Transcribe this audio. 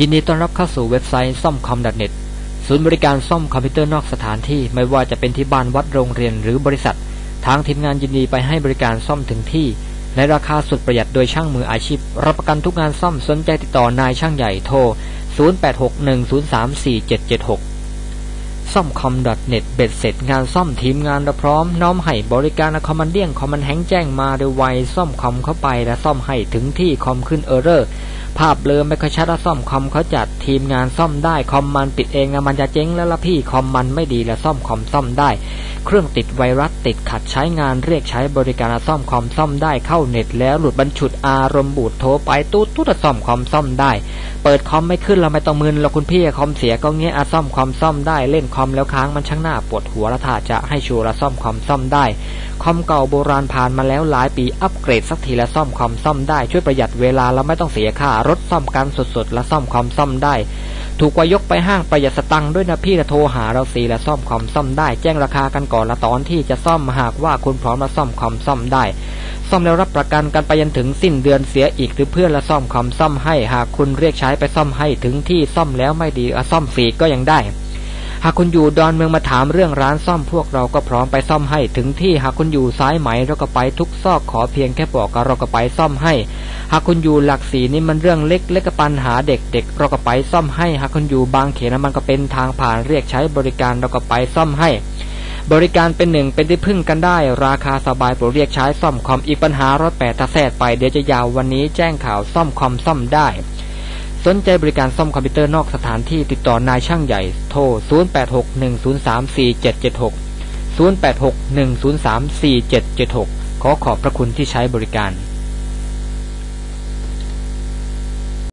ยินดีต้อนรับเข้าสู่เว็บไซต์ซ่อมคอม .net ศูนย์บริการซ่อมคอมพิวเตอร์นอกสถานที่ไม่ว่าจะเป็นที่บ้านวัดโรงเรียนหรือบริษัท ทางทีมงานยินดีไปให้บริการซ่อมถึงที่ ในราคาสุดประหยัดโดยช่างมืออาชีพ รับประกันทุกงานซ่อมสนใจติดต่อนายช่างใหญ่โทร 0861034776 ซ่อมคอม .net เบ็ดเสร็จงานซ่อมทีมงานเราพร้อม น้อมให้บริการคอมมันเดี้ยงคอมมันแห้งแจ้งมาโดยไวซ่อมคอมเข้าไปและซ่อมให้ถึงที่คอมขึ้นเออร์เรอร์ภาพเบลอไม่ค่อยชัดและซ่อมคอมเขาจัดทีมงานซ่อมได้คอมมันปิดเองนะมันจะเจ๊งแล้วละพี่คอมมันไม่ดีและซ่อมคอมซ่อมได้ เครื่องติดไวรัสติดขัดใช้งานเรียกใช้บริการซ่อมคอมซ่อมได้เข้าเน็ต แล้วหลุดบรรชุดอารมณ์บูดโทรไปตู้ตู้ซ่อมคอมซ่อมได้ เปิดคอมไม่ขึ้นเราไม่ต้องมึนเราคุณพี่คอมเสียก็เงี้ยอาซ่อมคอมซ่อมได้เล่นคอมแล้วค้างมันช่างหน้าปวดหัวละถ้าจะให้ชัวร์ละซ่อมคอมซ่อมได้คอมเก่าโบราณผ่านมาแล้วหลายปีอัปเกรดสักทีละซ่อมคอมซ่อมได้ช่วยประหยัดเวลาแล้วไม่ต้องเสียค่ารถซ่อมกันสดๆและซ่อมคอมซ่อมได้ถูกกว่ายกไปห้างประหยัดสตังค์ด้วยนะพี่ละโทรหาเราสีและซ่อมคอมซ่อมได้ แจ้งราคากันก่อนละตอนที่จะซ่อมหากว่าคุณพร้อมละซ่อมคอมซ่อมได้ ซ่อมแล้วรับประกันกันไปยันถึงสิ้นเดือนเสียอีกหรือเพื่อนละซ่อมคอมซ่อมให้หากคุณเรียกใช้ไปซ่อมให้ถึงที่ซ่อมแล้วไม่ดีอะซ่อมฟรีก็ยังได้ หากคุณอยู่ดอนเมืองมาถามเรื่องร้านซ่อมพวกเราก็พร้อมไปซ่อมให้ ถึงที่หากคุณอยู่ซ้ายไหมเราก็ไปทุกซอกขอเพียงแค่บอกกับเราก็ไปซ่อมให้ หากคุณอยู่หลักสีนี่มันเรื่องเล็กเล็กปัญหาเด็กเด็กเราก็ไปซ่อมให้ หากคุณอยู่บางเขนมันก็เป็นทางผ่านเรียกใช้บริการเราก็ไปซ่อมให้บริการเป็นหนึ่งเป็นที่พึ่งกันได้ ราคาสบายโปรดเรียกใช้ซ่อมคอมอีกปัญหารถแปดตาแซดไปเดี๋ยวจะยาววันนี้แจ้งข่าวซ่อมคอมซ่อมได้ สนใจบริการซ่อมคอมพิวเตอร์นอกสถานที่ติดต่อนายช่างใหญ่ โทร 0861034776 0861034776 ขอขอบพระคุณที่ใช้บริการ